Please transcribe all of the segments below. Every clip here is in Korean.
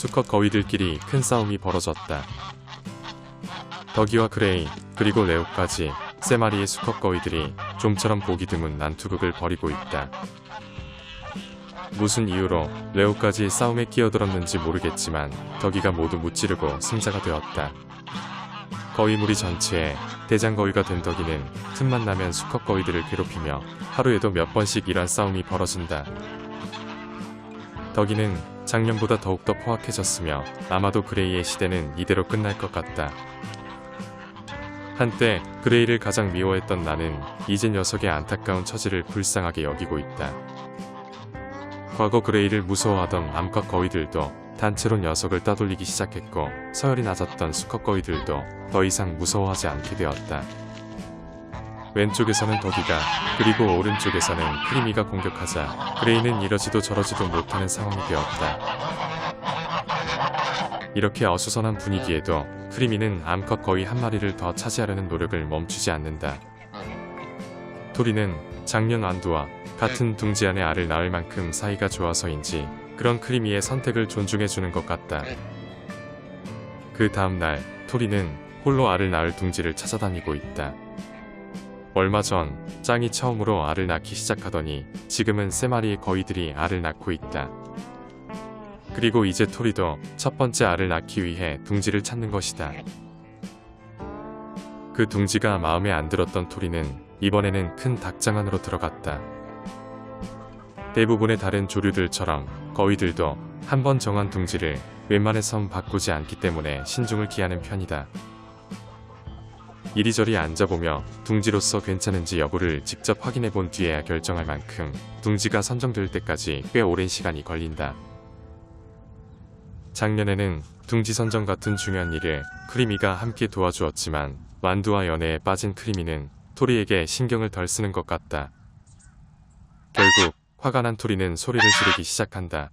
수컷 거위들끼리 큰 싸움이 벌어졌다. 덕이와 그레이 그리고 레오까지 세 마리의 수컷 거위들이 좀처럼 보기 드문 난투극을 벌이고 있다. 무슨 이유로 레오까지 싸움에 끼어들었는지 모르겠지만 덕이가 모두 무찌르고 승자가 되었다. 거위 무리 전체에 대장거위가 된 덕이는 틈만 나면 수컷 거위들을 괴롭히며 하루에도 몇 번씩 이런 싸움이 벌어진다. 덕이는 작년보다 더욱더 포악해졌으며 아마도 그레이의 시대는 이대로 끝날 것 같다. 한때 그레이를 가장 미워했던 나는 이제 녀석의 안타까운 처지를 불쌍하게 여기고 있다. 과거 그레이를 무서워하던 암컷 거위들도 단체로 녀석을 따돌리기 시작했고 서열이 낮았던 수컷 거위들도 더 이상 무서워하지 않게 되었다. 왼쪽에서는 덕이가 그리고 오른쪽에서는 크리미가 공격하자 그레이는 이러지도 저러지도 못하는 상황이 되었다. 이렇게 어수선한 분위기에도 크리미는 암컷 거위 한 마리를 더 차지하려는 노력을 멈추지 않는다. 토리는 작년 완두와 같은 둥지 안에 알을 낳을 만큼 사이가 좋아서인지 그런 크리미의 선택을 존중해주는 것 같다. 그 다음날 토리는 홀로 알을 낳을 둥지를 찾아다니고 있다. 얼마 전 짱이 처음으로 알을 낳기 시작하더니 지금은 세 마리의 거위들이 알을 낳고 있다. 그리고 이제 토리도 첫 번째 알을 낳기 위해 둥지를 찾는 것이다. 그 둥지가 마음에 안 들었던 토리는 이번에는 큰 닭장 안으로 들어갔다. 대부분의 다른 조류들처럼 거위들도 한 번 정한 둥지를 웬만해선 바꾸지 않기 때문에 신중을 기하는 편이다. 이리저리 앉아보며 둥지로서 괜찮은지 여부를 직접 확인해 본 뒤에야 결정할 만큼 둥지가 선정될 때까지 꽤 오랜 시간이 걸린다. 작년에는 둥지 선정 같은 중요한 일을 크리미가 함께 도와주었지만 완두와 연애에 빠진 크리미는 토리에게 신경을 덜 쓰는 것 같다. 결국 화가 난 토리는 소리를 지르기 시작한다.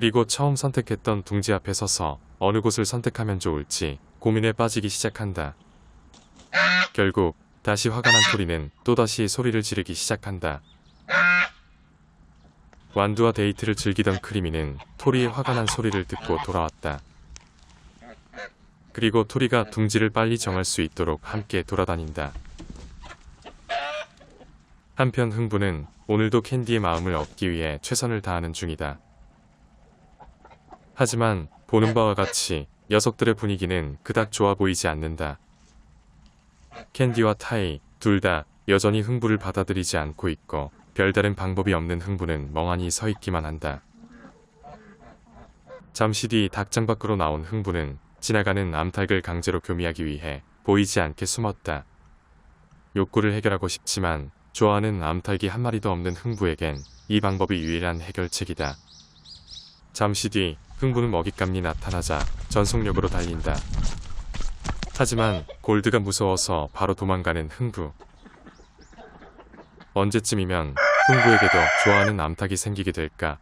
그리고 처음 선택했던 둥지 앞에 서서 어느 곳을 선택하면 좋을지 고민에 빠지기 시작한다. 결국 다시 화가 난 토리는 또다시 소리를 지르기 시작한다. 완두와 데이트를 즐기던 크리미는 토리의 화가 난 소리를 듣고 돌아왔다. 그리고 토리가 둥지를 빨리 정할 수 있도록 함께 돌아다닌다. 한편 흥부는 오늘도 캔디의 마음을 얻기 위해 최선을 다하는 중이다. 하지만 보는 바와 같이 녀석들의 분위기는 그닥 좋아 보이지 않는다. 캔디와 타이 둘 다 여전히 흥부를 받아들이지 않고 있고 별다른 방법이 없는 흥부는 멍하니 서 있기만 한다. 잠시 뒤 닭장 밖으로 나온 흥부는 지나가는 암탉을 강제로 교미하기 위해 보이지 않게 숨었다. 욕구를 해결하고 싶지만 좋아하는 암탉이 한 마리도 없는 흥부에겐 이 방법이 유일한 해결책이다. 잠시 뒤 흥부는 먹잇감이 나타나자 전속력으로 달린다. 하지만 골드가 무서워서 바로 도망가는 흥부. 언제쯤이면 흥부에게도 좋아하는 암탉이 생기게 될까?